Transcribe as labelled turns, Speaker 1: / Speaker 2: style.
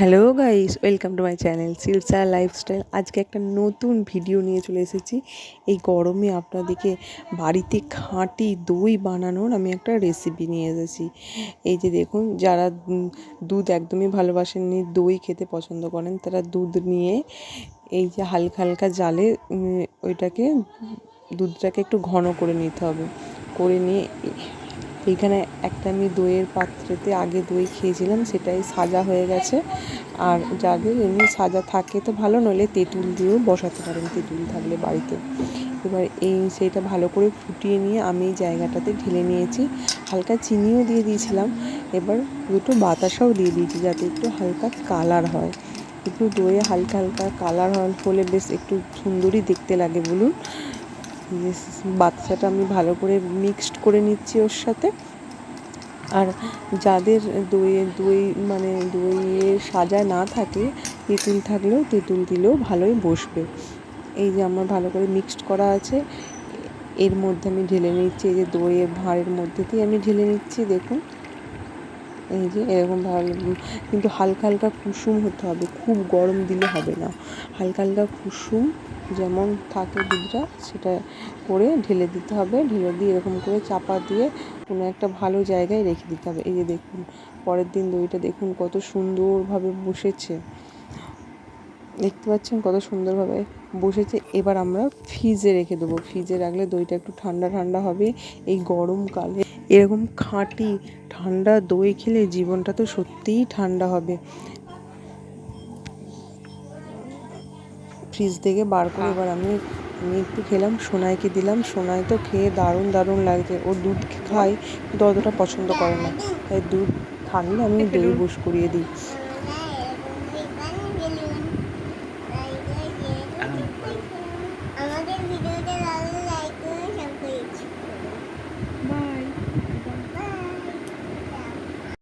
Speaker 1: Hello guys, welcome to my channel Silsa lifestyle. আজকে একটা নতুন ভিডিও নিয়ে চলে এসেছি। এই গরমে আপনাদেরকে বাড়িতে খাঁটি দই বানানোর আমি একটা রেসিপি নিয়ে এসেছি। এই যে দেখুন, যারা দুধ একদমই ভালোবাসেননি, দই খেতে পছন্দ করেন, তারা দুধ নিয়ে এই যে হালকা হালকা জালে ওইটাকে, দুধটাকে একটু ঘন করে নিতে হবে। করে নিয়ে এইখানে একটা আমি দইয়ের পাত্রেতে আগে দই খেয়েছিলাম, সেটাই সাজা হয়ে গেছে। আর যাদের এমনি সাজা থাকে তো ভালো, নইলে তেঁতুল দিয়েও বসাতে পারেন, তেঁতুল থাকলে বাড়িতে। এবার এই সেইটা ভালো করে ফুটিয়ে নিয়ে আমি এই জায়গাটাতে ঢেলে নিয়েছি। হালকা চিনিও দিয়ে দিয়েছিলাম, এবার দুটো বাতাসাও দিয়ে দিয়েছি যাতে একটু হালকা কালার হয়। একটু দইয়ে হালকা হালকা কালার হলে বেশ একটু সুন্দরই দেখতে লাগে, বলুন। বাচ্চাটা আমি ভালো করে মিক্সড করে নিচ্ছি ওর সাথে। আর যাদের দইয়ে দই মানে দইয়ে সাজা না থাকে, তেঁতুল থাকলেও তেঁতুল দিলেও ভালোই বসবে। এই যে আমার ভালো করে মিক্সড করা আছে, এর মধ্যে আমি ঢেলে নিচ্ছি, এই যে দইয়ের ভাঁড়ের মধ্যে দিয়ে আমি ঢেলে নিচ্ছি, দেখুন। এই যে এরকম ভালো কিন্তু হালকা হালকা কুসুম হতে হবে, খুব গরম দিলে হবে না। হালকা হালকা কুসুম যেমন থাকে দুধটা, সেটা করে ঢেলে দিতে হবে। ঢেলে দিয়ে এরকম করে চাপা দিয়ে কোনো একটা ভালো জায়গায় রেখে দিতে হবে। এই যে দেখুন, পরের দিন দইটা দেখুন কত সুন্দরভাবে বসেছে। দেখতে পাচ্ছেন কত সুন্দরভাবে বসেছে। এবার আমরা ফ্রিজে রেখে দেবো। ফ্রিজে রাখলে দইটা একটু ঠান্ডা ঠান্ডা হবে। এই গরমকালে এরকম খাঁটি ঠান্ডা দই খেলে জীবনটা তো সত্যিই ঠান্ডা হবে। ফ্রিজ থেকে বার করে এবার আমি আমি একটু খেলাম সোনাইকে দিলাম। সোনাই তো খেয়ে দারুণ দারুণ লাগছে। ও দুধ খাই কিন্তু অতটা পছন্দ করে না। তাই দুধ থাকলে আমি দই বুস করিয়ে দিই।